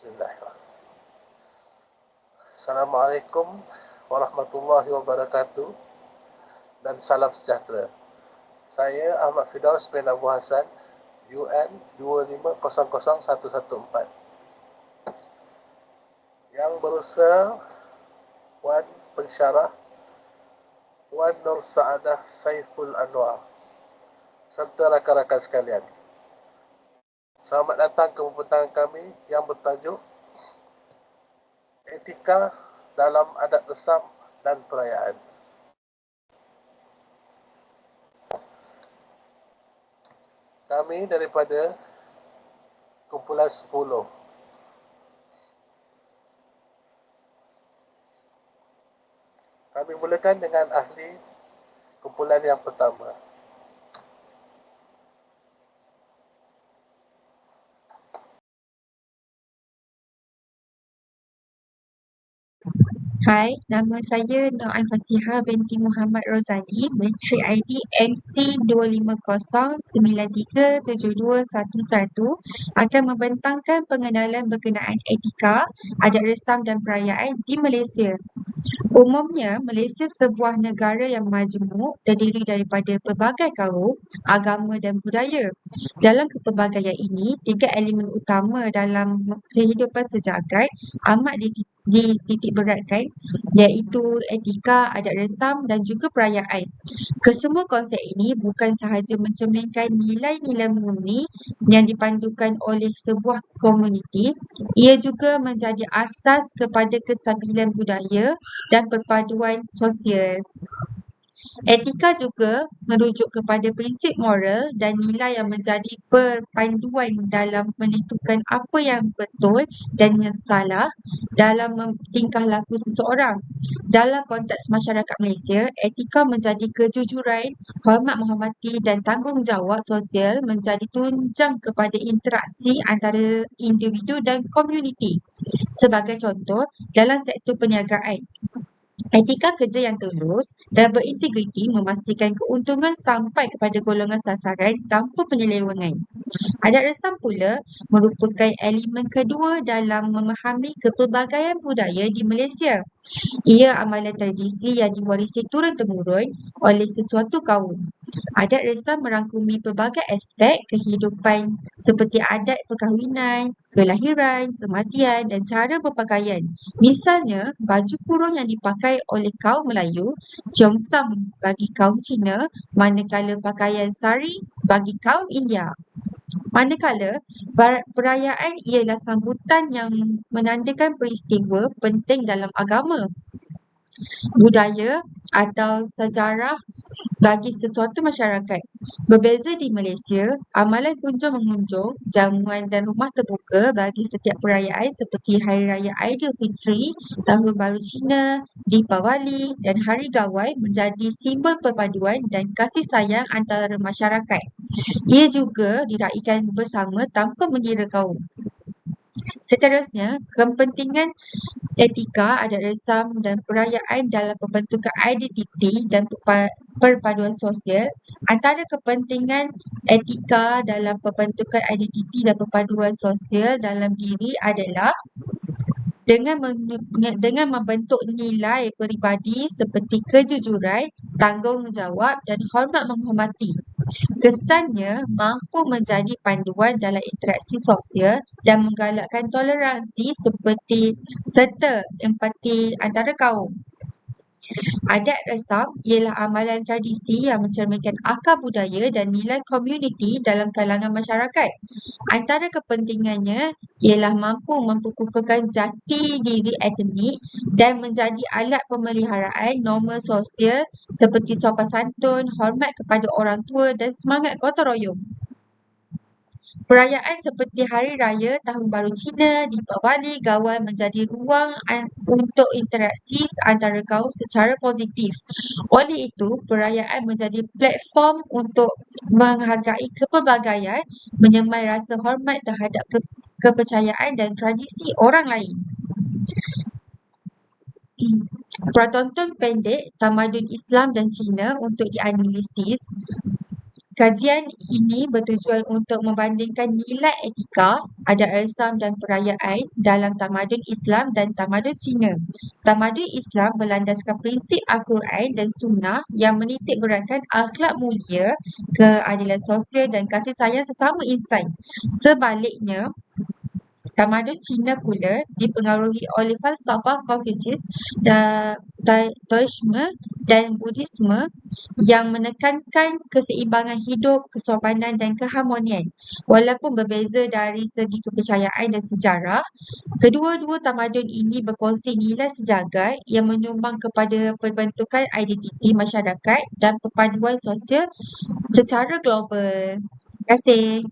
Bismillahirrahmanirrahim. Assalamualaikum warahmatullahi wabarakatuh dan salam sejahtera. Saya Ahmad Fidaus bin Abu Hassan, UN 2500114. Yang berusaha Wan Pensyarah Wan Nur Saadah Saiful Anwar serta rakan-rakan sekalian. Selamat datang ke pembentangan kami yang bertajuk Etika dalam Adat Resam dan Perayaan. Kami daripada kumpulan 10. Kami mulakan dengan ahli kumpulan yang pertama. Hai, nama saya Nur Fasiha binti Muhammad Rozali, Menteri ID MC250937211 akan membentangkan pengenalan berkenaan etika, adat resam dan perayaan di Malaysia. Umumnya, Malaysia sebuah negara yang majmuk terdiri daripada pelbagai kaum, agama dan budaya. Dalam kepelbagaian ini, tiga elemen utama dalam kehidupan sejagat amat dititik beratkan iaitu etika, adat resam dan juga perayaan. Kesemua konsep ini bukan sahaja mencerminkan nilai-nilai murni yang dipandukan oleh sebuah komuniti, ia juga menjadi asas kepada kestabilan budaya dan perpaduan sosial. Etika juga merujuk kepada prinsip moral dan nilai yang menjadi perpanduan dalam menentukan apa yang betul dan yang salah dalam tingkah laku seseorang. Dalam konteks masyarakat Malaysia, etika menjadi kejujuran, hormat menghormati dan tanggungjawab sosial menjadi tunjang kepada interaksi antara individu dan komuniti. Sebagai contoh, dalam sektor perniagaan, Etika kerja yang tulus dan berintegriti memastikan keuntungan sampai kepada golongan sasaran tanpa penyelewengan. Adat resam pula merupakan elemen kedua dalam memahami kepelbagaian budaya di Malaysia. Ia amalan tradisi yang diwarisi turun-temurun oleh sesuatu kaum. Adat resam merangkumi pelbagai aspek kehidupan seperti adat perkahwinan, kelahiran, kematian dan cara berpakaian. Misalnya, baju kurung yang dipakai oleh kaum Melayu, Cheongsam bagi kaum Cina, manakala pakaian sari bagi kaum India. Manakala perayaan ialah sambutan yang menandakan peristiwa penting dalam agama budaya atau sejarah bagi sesuatu masyarakat. Berbeza di Malaysia, amalan kunjung mengunjung, jamuan dan rumah terbuka bagi setiap perayaan seperti Hari Raya Aidilfitri, Tahun Baru Cina, Deepawali dan Hari Gawai menjadi simbol perpaduan dan kasih sayang antara masyarakat. Ia juga diraikan bersama tanpa mengira kaum. Seterusnya, kepentingan etika, adat resam dan perayaan dalam pembentukan identiti dan perpaduan sosial antara kepentingan etika dalam pembentukan identiti dan perpaduan sosial dalam diri adalah dengan dengan membentuk nilai peribadi seperti kejujuran, tanggungjawab dan hormat menghormati. Kesannya mampu menjadi panduan dalam interaksi sosial dan menggalakkan toleransi seperti serta empati antara kaum. Adat resam ialah amalan tradisi yang mencerminkan akar budaya dan nilai komuniti dalam kalangan masyarakat. Antara kepentingannya ialah mampu memperkukuhkan jati diri etnik dan menjadi alat pemeliharaan norma sosial seperti sopan santun, hormat kepada orang tua dan semangat gotong royong. Perayaan seperti Hari Raya Tahun Baru Cina, Deepawali, Gawai menjadi ruang untuk interaksi antara kaum secara positif. Oleh itu, perayaan menjadi platform untuk menghargai kepelbagaian, menyemai rasa hormat terhadap ke- kepercayaan dan tradisi orang lain. Pratonton pendek tamadun Islam dan Cina untuk dianalisis Kajian ini bertujuan untuk membandingkan nilai etika, adat resam dan perayaan dalam tamadun Islam dan tamadun Cina. Tamadun Islam berlandaskan prinsip Al-Quran dan Sunnah yang menitik beratkan akhlak mulia, keadilan sosial dan kasih sayang sesama insan. Sebaliknya, Tamadun Cina pula dipengaruhi oleh falsafah Confucius, Taoisme dan Buddhisme yang menekankan keseimbangan hidup, kesopanan dan keharmonian. Walaupun berbeza dari segi kepercayaan dan sejarah, kedua-dua tamadun ini berkongsi nilai sejagat yang menyumbang kepada perbentukan identiti masyarakat dan perpaduan sosial secara global. Terima kasih.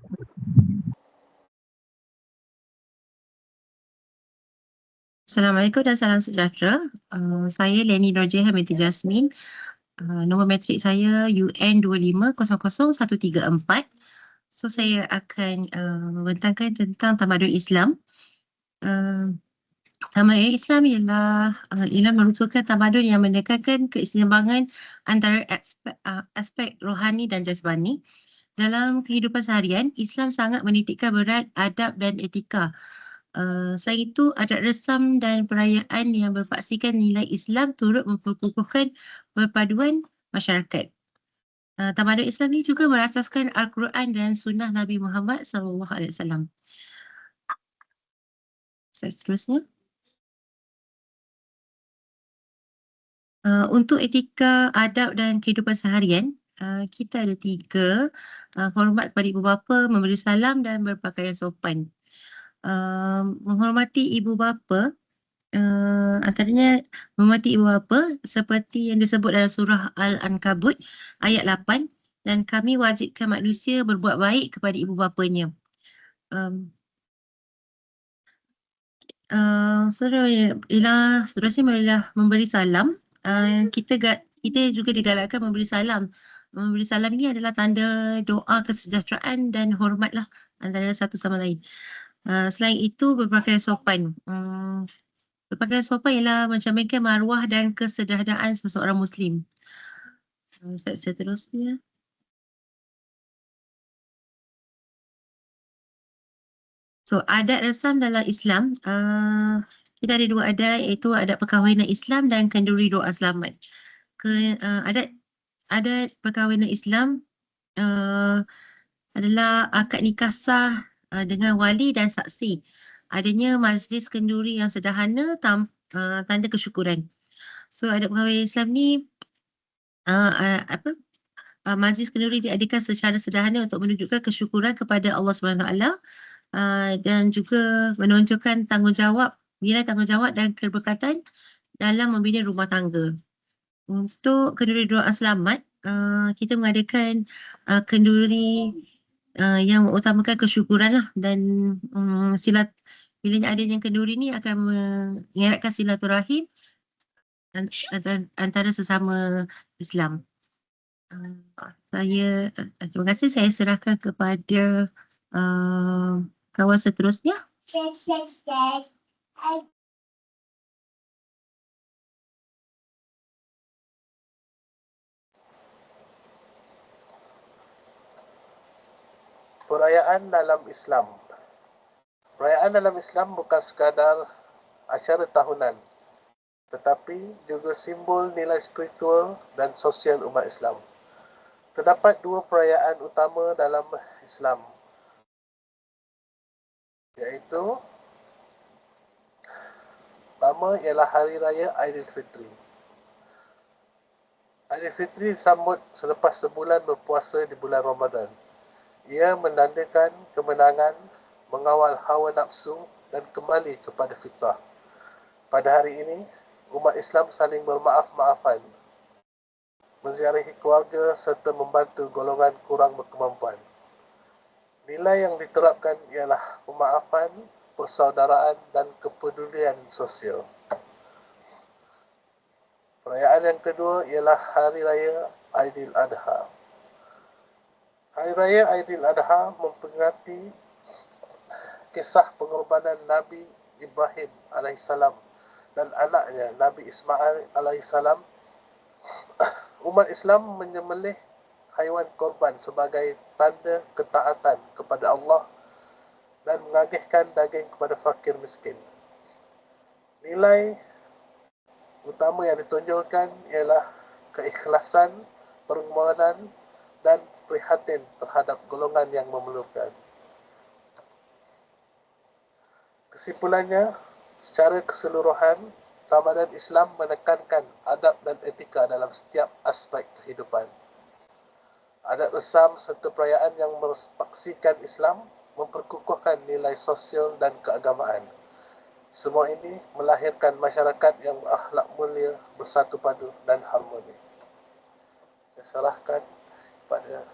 Assalamualaikum dan salam sejahtera. Uh, saya Leni Rojeha binti Jasmine. Uh, nombor metrik saya UN 2500134. So saya akan uh, membentangkan tentang tamadun Islam. Uh, tamadun Islam ialah uh, ialah merupakan tamadun yang menekankan keseimbangan antara aspek, uh, aspek rohani dan jasmani. Dalam kehidupan seharian, Islam sangat menitikkan berat adab dan etika. Selain itu, adat resam dan perayaan yang berpaksikan nilai Islam turut memperkukuhkan perpaduan masyarakat. Uh, Tamadun Islam ini juga berasaskan Al-Quran dan Sunnah Nabi Muhammad SAW. Slide seterusnya. Uh, untuk etika, adab dan kehidupan seharian, uh, kita ada tiga. Uh, hormat kepada ibu bapa, memberi salam dan berpakaian sopan uh, menghormati ibu bapa uh, antaranya menghormati ibu bapa seperti yang disebut dalam surah Al-Ankabut ayat 8 dan kami wajibkan manusia berbuat baik kepada ibu bapanya. Um, uh, seterusnya ialah memberi salam. Uh, kita kita juga digalakkan memberi salam. Memberi salam ini adalah tanda doa kesejahteraan dan hormatlah antara satu sama lain. Selain itu berpakaian sopan. Um, berpakaian sopan ialah mencerminkan maruah dan kesederhanaan seseorang Muslim. Uh, seterusnya. So adat resam dalam Islam, uh, kita ada dua adat iaitu adat perkahwinan Islam dan kenduri doa selamat. Ke, uh, adat adat perkahwinan Islam uh, adalah akad nikah sah uh, dengan wali dan saksi. Adanya majlis kenduri yang sederhana tam, uh, tanda kesyukuran. So adat pegawai Islam ni uh, uh, apa uh, majlis kenduri diadakan secara sederhana untuk menunjukkan kesyukuran kepada Allah Subhanahu Taala uh, dan juga menunjukkan tanggungjawab nilai tanggungjawab dan keberkatan dalam membina rumah tangga. Untuk kenduri doa selamat, uh, kita mengadakan uh, kenduri uh, yang mengutamakan kesyukuran lah dan um, silat bila adanya kenduri ni akan mengeratkan silaturahim antara sesama Islam. Uh, saya uh, terima kasih saya serahkan kepada uh, kawan seterusnya. Perayaan dalam Islam. Perayaan dalam Islam bukan sekadar acara tahunan tetapi juga simbol nilai spiritual dan sosial umat Islam. Terdapat dua perayaan utama dalam Islam iaitu pertama ialah Hari Raya Aidilfitri. Aidilfitri disambut selepas sebulan berpuasa di bulan Ramadan. Ia menandakan kemenangan mengawal hawa nafsu dan kembali kepada fitrah. Pada hari ini, umat Islam saling bermaaf-maafan, menziarahi keluarga serta membantu golongan kurang berkemampuan. Nilai yang diterapkan ialah pemaafan, persaudaraan dan kepedulian sosial. Perayaan yang kedua ialah Hari Raya Aidil-Adha. Hari Raya Aidil Adha memperingati kisah pengorbanan Nabi Ibrahim AS dan anaknya Nabi Ismail AS. Umat Islam menyembelih haiwan korban sebagai tanda ketaatan kepada Allah dan mengagihkan daging kepada fakir miskin. Nilai utama yang ditunjukkan ialah keikhlasan, permohonan dan prihatin terhadap golongan yang memerlukan. Kesimpulannya, secara keseluruhan, Ramadan Islam menekankan adab dan etika dalam setiap aspek kehidupan. Adat resam serta perayaan yang merespeksikan Islam memperkukuhkan nilai sosial dan keagamaan. Semua ini melahirkan masyarakat yang berakhlak mulia, bersatu padu dan harmoni. Saya serahkan pada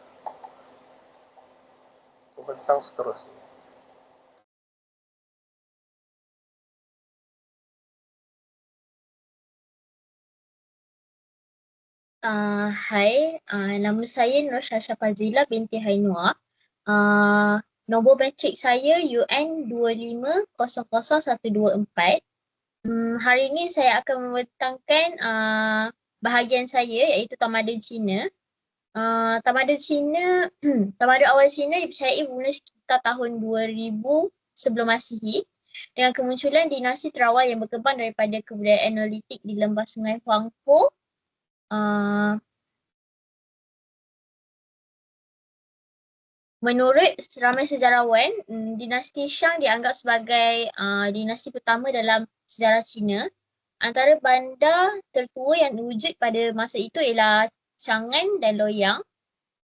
pembentang seterusnya. Uh, hai, uh, nama saya Nur Syasha Fazila binti Hainua. Uh, nombor metrik saya UN 2500124. Um, hari ini saya akan membentangkan uh, bahagian saya iaitu Tamadun Cina. Uh, tamadun Cina, tamadun awal Cina dipercayai bermula sekitar tahun 2000 sebelum Masihi dengan kemunculan dinasti terawal yang berkembang daripada kebudayaan Neolitik di lembah sungai Huangpu Uh, menurut ramai sejarawan, um, dinasti Shang dianggap sebagai uh, dinasti pertama dalam sejarah Cina. Antara bandar tertua yang wujud pada masa itu ialah Chang'an dan Loyang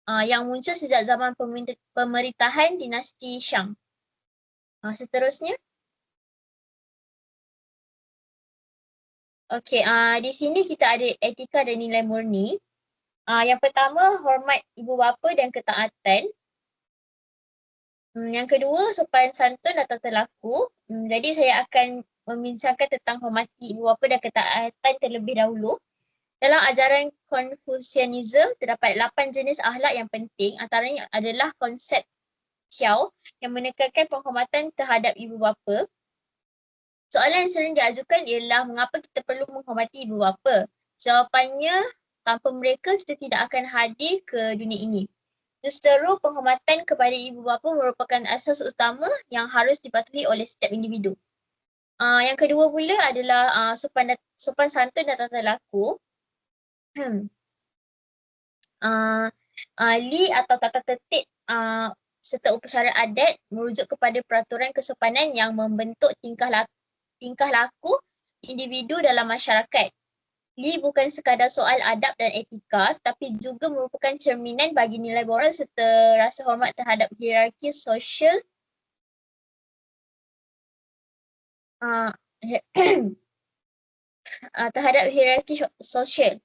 uh, yang muncul sejak zaman pemerintahan dinasti Shang. Uh, seterusnya. Okey, uh, di sini kita ada etika dan nilai murni. Uh, yang pertama, hormat ibu bapa dan ketaatan. Um, yang kedua, sopan santun atau telaku. Um, jadi saya akan membincangkan tentang hormati ibu bapa dan ketaatan terlebih dahulu. Dalam ajaran Confucianism, terdapat 8 jenis ahlak yang penting. Antaranya adalah konsep Xiao yang menekankan penghormatan terhadap ibu bapa. Soalan yang sering diajukan ialah mengapa kita perlu menghormati ibu bapa? Jawapannya, tanpa mereka kita tidak akan hadir ke dunia ini. Justeru penghormatan kepada ibu bapa merupakan asas utama yang harus dipatuhi oleh setiap individu. Uh, yang kedua pula adalah uh, sopan, sopan santun dan tata laku. Uh, uh, li atau tata tertib uh, serta upacara adat merujuk kepada peraturan kesopanan yang membentuk tingkah laku tingkah laku individu dalam masyarakat. Li bukan sekadar soal adab dan etika tapi juga merupakan cerminan bagi nilai moral serta rasa hormat terhadap hierarki sosial uh, terhadap hierarki sosial.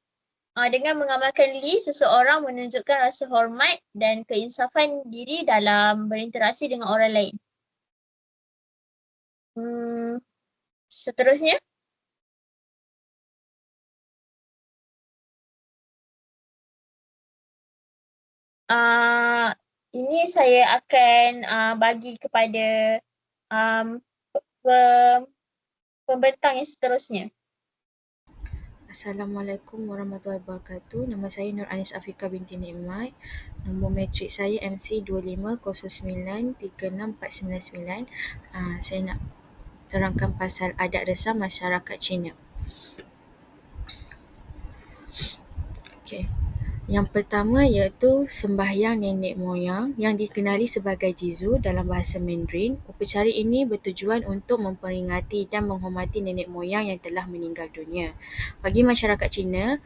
Uh, dengan mengamalkan Li, seseorang menunjukkan rasa hormat dan keinsafan diri dalam berinteraksi dengan orang lain. Hmm, seterusnya. Uh, ini saya akan uh, bagi kepada um, pembentang yang seterusnya. Assalamualaikum warahmatullahi wabarakatuh. Nama saya Nur Anis Afika binti Nikmat. Nombor metrik saya MC 2509364999. Uh, saya nak terangkan pasal adat resam masyarakat Cina. Okay. Yang pertama iaitu sembahyang nenek moyang yang dikenali sebagai Jizu dalam bahasa Mandarin. Upacara ini bertujuan untuk memperingati dan menghormati nenek moyang yang telah meninggal dunia. Bagi masyarakat Cina,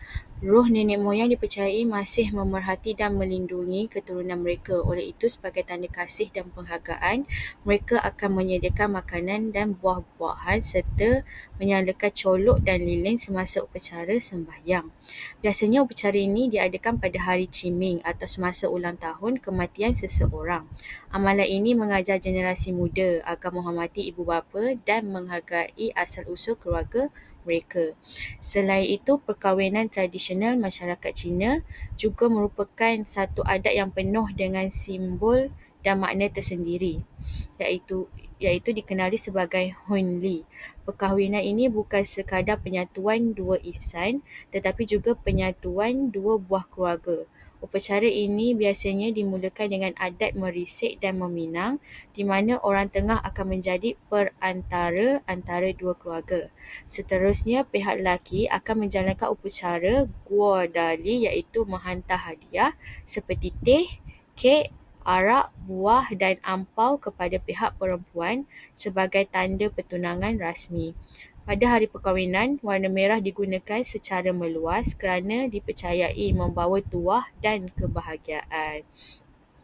Roh nenek moyang dipercayai masih memerhati dan melindungi keturunan mereka. Oleh itu, sebagai tanda kasih dan penghargaan, mereka akan menyediakan makanan dan buah-buahan serta menyalakan colok dan lilin semasa upacara sembahyang. Biasanya upacara ini diadakan pada hari Ciming atau semasa ulang tahun kematian seseorang. Amalan ini mengajar generasi muda agar menghormati ibu bapa dan menghargai asal-usul keluarga mereka. Selain itu, perkahwinan tradisional masyarakat Cina juga merupakan satu adat yang penuh dengan simbol dan makna tersendiri iaitu iaitu dikenali sebagai Hun Li. Perkahwinan ini bukan sekadar penyatuan dua insan tetapi juga penyatuan dua buah keluarga. Upacara ini biasanya dimulakan dengan adat merisik dan meminang di mana orang tengah akan menjadi perantara antara dua keluarga. Seterusnya, pihak lelaki akan menjalankan upacara guadali iaitu menghantar hadiah seperti teh, kek, arak, buah dan ampau kepada pihak perempuan sebagai tanda pertunangan rasmi. Pada hari perkahwinan, warna merah digunakan secara meluas kerana dipercayai membawa tuah dan kebahagiaan.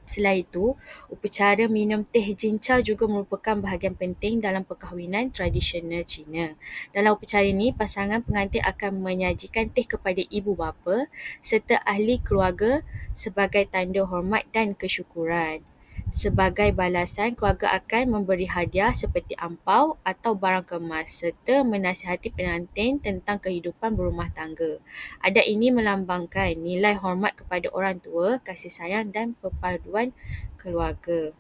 Selain itu, upacara minum teh jincau juga merupakan bahagian penting dalam perkahwinan tradisional Cina. Dalam upacara ini, pasangan pengantin akan menyajikan teh kepada ibu bapa serta ahli keluarga sebagai tanda hormat dan kesyukuran. Sebagai balasan, keluarga akan memberi hadiah seperti ampau atau barang kemas serta menasihati pengantin tentang kehidupan berumah tangga. Adat ini melambangkan nilai hormat kepada orang tua, kasih sayang dan perpaduan keluarga.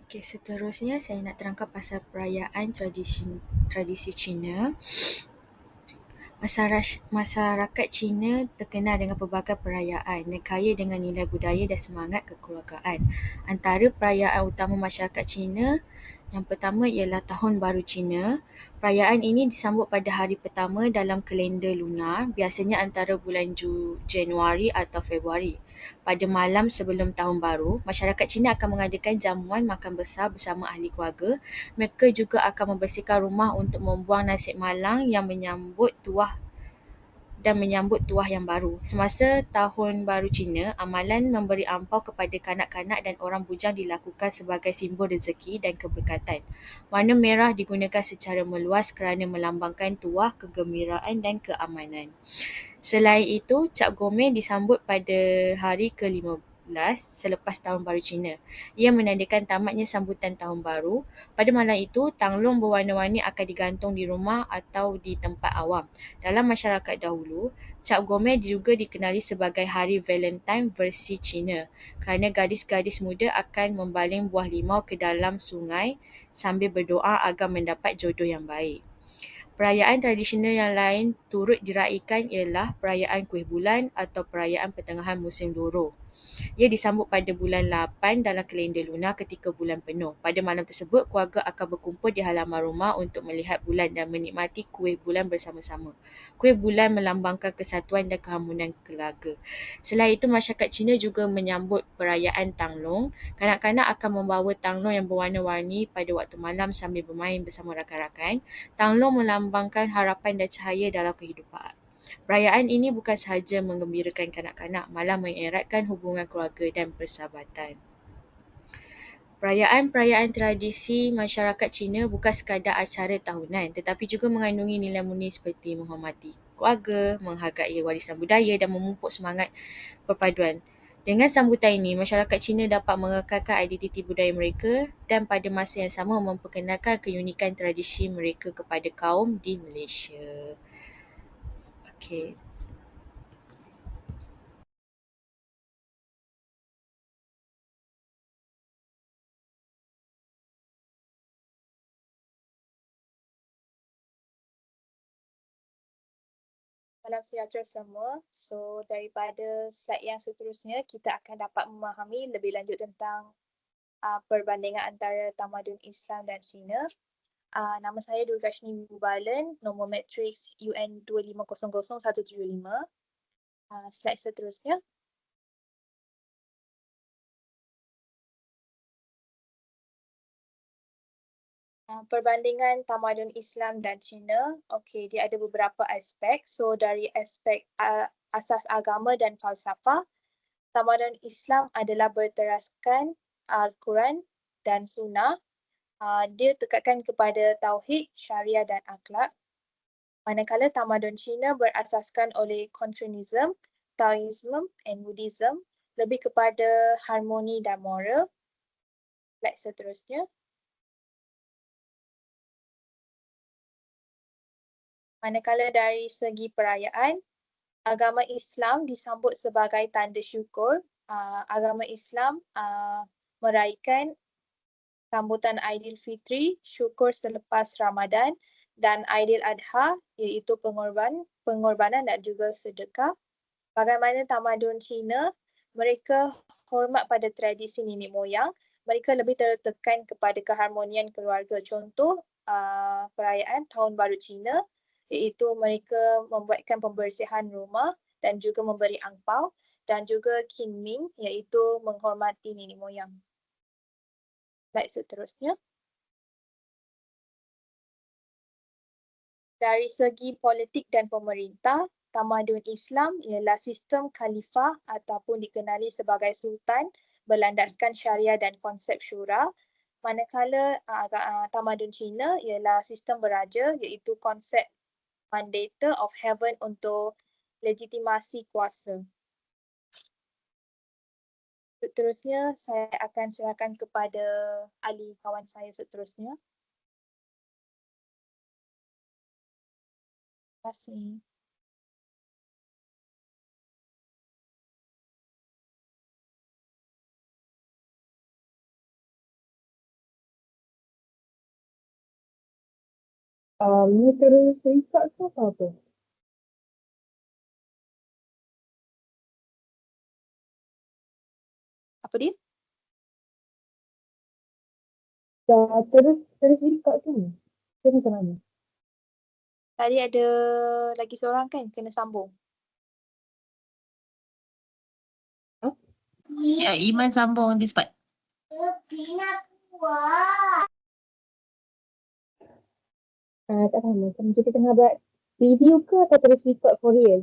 Okey, seterusnya saya nak terangkan pasal perayaan tradisi tradisi Cina. Masyarakat Cina terkenal dengan pelbagai perayaan dan kaya dengan nilai budaya dan semangat kekeluargaan. Antara perayaan utama masyarakat Cina yang pertama ialah Tahun Baru Cina. Perayaan ini disambut pada hari pertama dalam kalender lunar, biasanya antara bulan Januari atau Februari. Pada malam sebelum Tahun Baru, masyarakat Cina akan mengadakan jamuan makan besar bersama ahli keluarga. Mereka juga akan membersihkan rumah untuk membuang nasib malang yang menyambut tuah dan menyambut tuah yang baru. Semasa Tahun Baru Cina, amalan memberi ampau kepada kanak-kanak dan orang bujang dilakukan sebagai simbol rezeki dan keberkatan. Warna merah digunakan secara meluas kerana melambangkan tuah, kegembiraan dan keamanan. Selain itu, Cap Gomeh disambut pada hari ke-15 selepas Tahun Baru Cina. Ia menandakan tamatnya sambutan Tahun Baru. Pada malam itu, tanglong berwarna-warni akan digantung di rumah atau di tempat awam. Dalam masyarakat dahulu, Cap Gomeh juga dikenali sebagai Hari Valentine versi Cina kerana gadis-gadis muda akan membaling buah limau ke dalam sungai sambil berdoa agar mendapat jodoh yang baik. Perayaan tradisional yang lain turut diraikan ialah perayaan Kuih Bulan atau perayaan pertengahan musim doro. Ia disambut pada bulan 8 dalam kalender lunar ketika bulan penuh. Pada malam tersebut, keluarga akan berkumpul di halaman rumah untuk melihat bulan dan menikmati kuih bulan bersama-sama. Kuih bulan melambangkan kesatuan dan keharmonian keluarga. Selain itu, masyarakat Cina juga menyambut perayaan Tanglong. Kanak-kanak akan membawa tanglong yang berwarna-warni pada waktu malam sambil bermain bersama rakan-rakan. Tanglong melambangkan harapan dan cahaya dalam kehidupan. Perayaan ini bukan sahaja menggembirakan kanak-kanak, malah mengeratkan hubungan keluarga dan persahabatan. Perayaan-perayaan tradisi masyarakat Cina bukan sekadar acara tahunan tetapi juga mengandungi nilai murni seperti menghormati keluarga, menghargai warisan budaya dan memupuk semangat perpaduan. Dengan sambutan ini, masyarakat Cina dapat mengekalkan identiti budaya mereka dan pada masa yang sama memperkenalkan keunikan tradisi mereka kepada kaum di Malaysia. Okay. Salam sejahtera semua. So daripada slide yang seterusnya kita akan dapat memahami lebih lanjut tentang uh, perbandingan antara tamadun Islam dan Cina. Uh, nama saya Durgashni Mubalen, nombor matriks UN 2500175. Uh, slide seterusnya. Uh, perbandingan tamadun Islam dan Cina, okey dia ada beberapa aspek. So dari aspek uh, asas agama dan falsafah, tamadun Islam adalah berteraskan Al-Quran dan Sunnah uh, dia tekatkan kepada tauhid, syariah dan akhlak. Manakala tamadun Cina berasaskan oleh Confucianism, Taoism and Buddhism lebih kepada harmoni dan moral. Slide seterusnya. Manakala dari segi perayaan, agama Islam disambut sebagai tanda syukur. Uh, agama Islam uh, meraihkan sambutan Aidilfitri, syukur selepas Ramadan dan Aidil Adha iaitu pengorban, pengorbanan dan juga sedekah. Bagaimana tamadun Cina, mereka hormat pada tradisi nenek moyang, mereka lebih tertekan kepada keharmonian keluarga. Contoh uh, perayaan Tahun Baru Cina iaitu mereka membuatkan pembersihan rumah dan juga memberi angpau dan juga kinming iaitu menghormati nenek moyang. Baik seterusnya. Dari segi politik dan pemerintah, tamadun Islam ialah sistem khalifah ataupun dikenali sebagai sultan berlandaskan syariah dan konsep syura. Manakala uh, uh, tamadun Cina ialah sistem beraja iaitu konsep mandator of heaven untuk legitimasi kuasa. Seterusnya saya akan serahkan kepada ahli kawan saya seterusnya. Terima kasih. Um, ni terus record ke apa apa? Dia? Dah terus terus record tu? Ke macam mana? Tadi ada lagi seorang kan kena sambung. Ya, Iman sambung this part. Ah, tak faham. Macam kita tengah buat review ke atau terus record for real?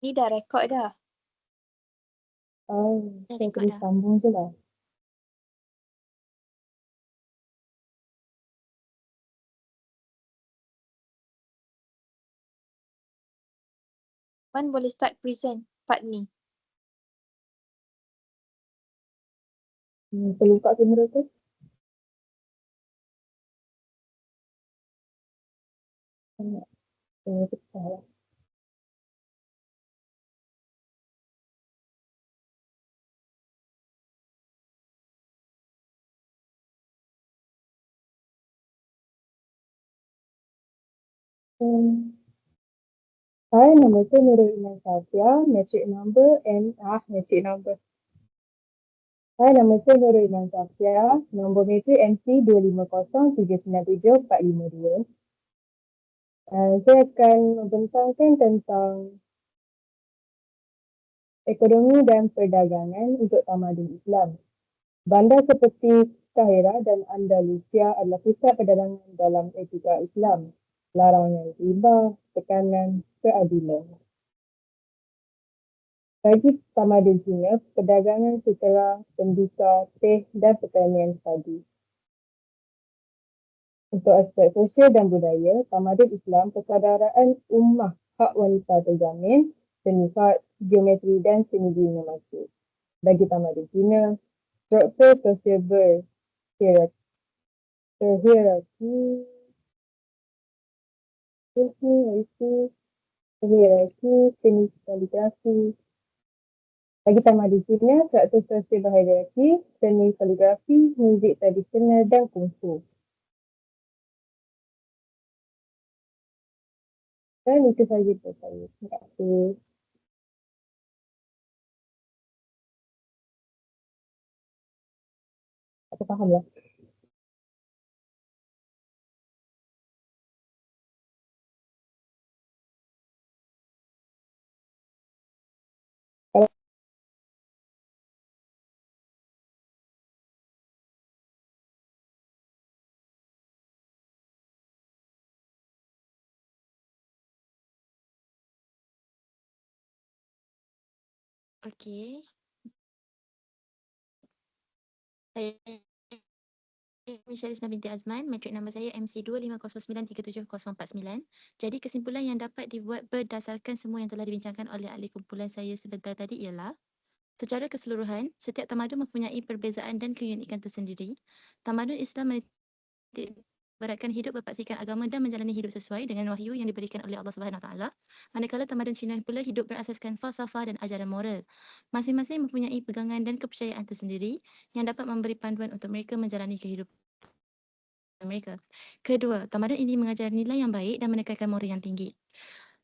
Ni dah rekod dah. Oh, Dah terus dah. sambung je lah. Man boleh start present part ni. Hmm, perlu buka kamera tu? Tengok. Eh, pecah lah. Hai, nama saya Nurul Iman Safia, metric number and ah, metric number. Hai, nama saya Nurul Iman Safia, nombor metric MC 250397452. Uh, saya akan membentangkan tentang ekonomi dan perdagangan untuk tamadun Islam. Bandar seperti Kahira dan Andalusia adalah pusat perdagangan dalam etika Islam. Larangan riba, tekanan, keadilan. Bagi tamadun Cina, perdagangan setelah tembika, teh dan pertanian padi. Untuk aspek sosial dan budaya, tamadun Islam, persaudaraan ummah, hak wanita terjamin, seni fad, geometri dan seni bina masjid. Bagi tamadun Cina, struktur tersebut hierarki, hierarki, hierarki, hierarki, seni kaligrafi. Bagi tamadun Cina, struktur sosial berhierarki, seni kaligrafi, muzik tradisional dan kungfu. Dan itu saja dari saya. Terima kasih. Aku faham lah. Okey. Saya Michelle Isna binti Azman, matrik nombor saya MC2509370049. Jadi kesimpulan yang dapat dibuat berdasarkan semua yang telah dibincangkan oleh ahli kumpulan saya sebentar tadi ialah secara keseluruhan, setiap tamadun mempunyai perbezaan dan keunikan tersendiri. Tamadun Islam menitik beratkan hidup berpaksikan agama dan menjalani hidup sesuai dengan wahyu yang diberikan oleh Allah Subhanahu Taala. Manakala tamadun Cina pula hidup berasaskan falsafah dan ajaran moral. Masing-masing mempunyai pegangan dan kepercayaan tersendiri yang dapat memberi panduan untuk mereka menjalani kehidupan mereka. Kedua, tamadun ini mengajar nilai yang baik dan menekankan moral yang tinggi.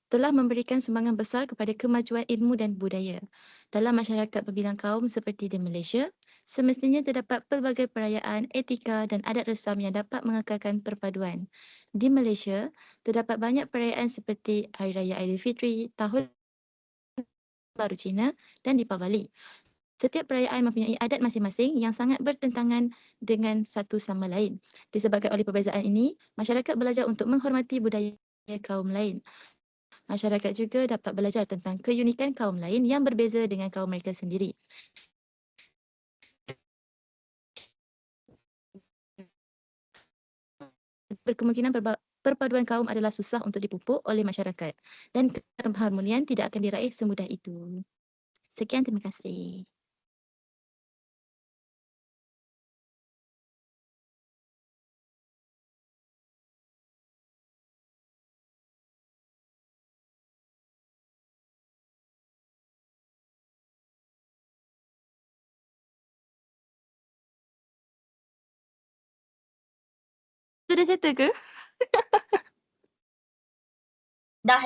Telah memberikan sumbangan besar kepada kemajuan ilmu dan budaya. Dalam masyarakat berbilang kaum seperti di Malaysia, semestinya terdapat pelbagai perayaan, etika dan adat resam yang dapat mengekalkan perpaduan. Di Malaysia, terdapat banyak perayaan seperti Hari Raya Aidilfitri, Tahun Baru Cina dan Deepavali. Setiap perayaan mempunyai adat masing-masing yang sangat bertentangan dengan satu sama lain. Disebabkan oleh perbezaan ini, masyarakat belajar untuk menghormati budaya kaum lain. Masyarakat juga dapat belajar tentang keunikan kaum lain yang berbeza dengan kaum mereka sendiri. Berkemungkinan perba- perpaduan kaum adalah susah untuk dipupuk oleh masyarakat dan keharmonian tidak akan diraih semudah itu. Sekian, terima kasih. Sudah settle ke? Dah